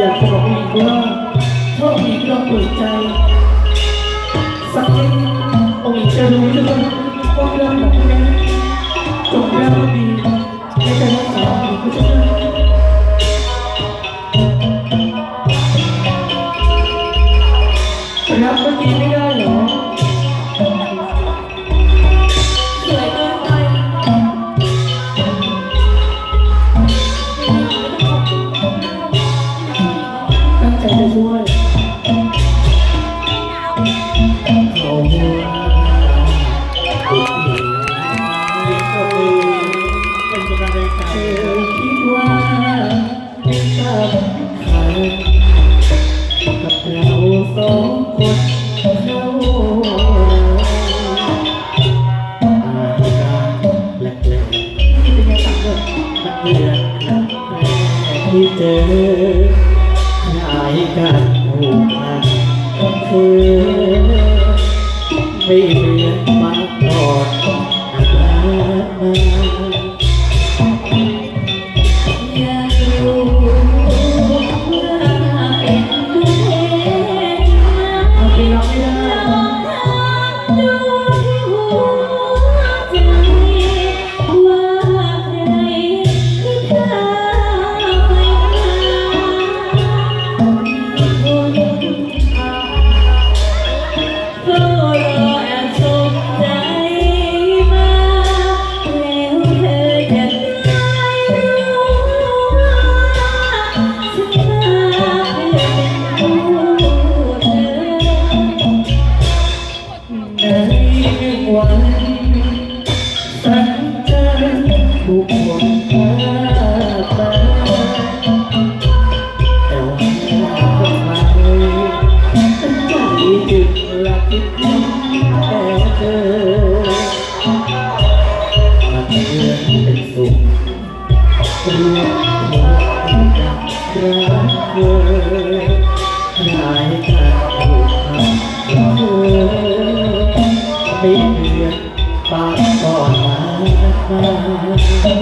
อยากจะบอกอีกว่าถ้าอีกเราเปิดใจสักนิดองค์จะรู้ด้วยว่าเรื่องแบบนี้จบแล้วดีไม่จะรักษาอีกไม่ใช่ไห เธอคิดว่าไม่สำคัญกับเราสองคนเขาอาการแปลกๆนี่เป็นไงต่างเลยมันเดือนที่เจอหายกันผูกพันกับเธอไม่เหมือนมา หายกันถูกทำกับเธอไม่เหมือนปากก่อนมา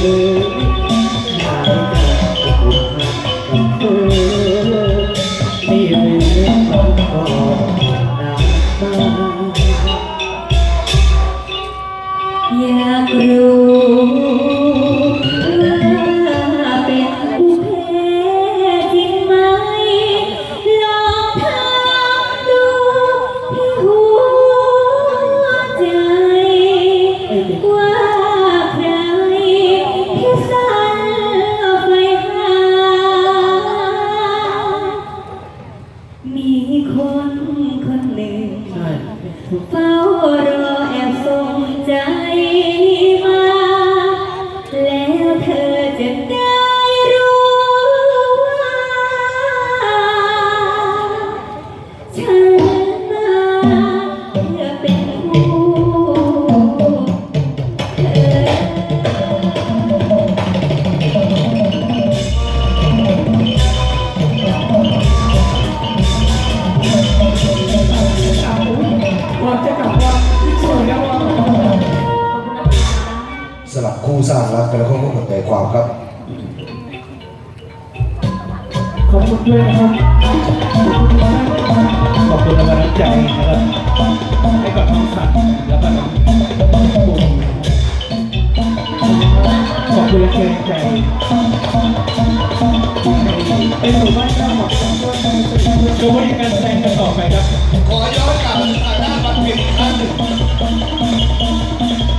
สลับคู่สร้างรักแต่ละคนก็หมดใจความครับ ขอบคุณด้วยนะครับ ขอบคุณในกำลังใจนะครับ ให้กับน้องสัตว์แล้วก็น้องปุ่มขอบคุณและเกรงใจไปสู่บ้านที่เจ้าของดูบริการแสดงกันต่อไปครับ ขอย้อนกลับทางด้านบัตรเพียงอีกครั้งหนึ่ง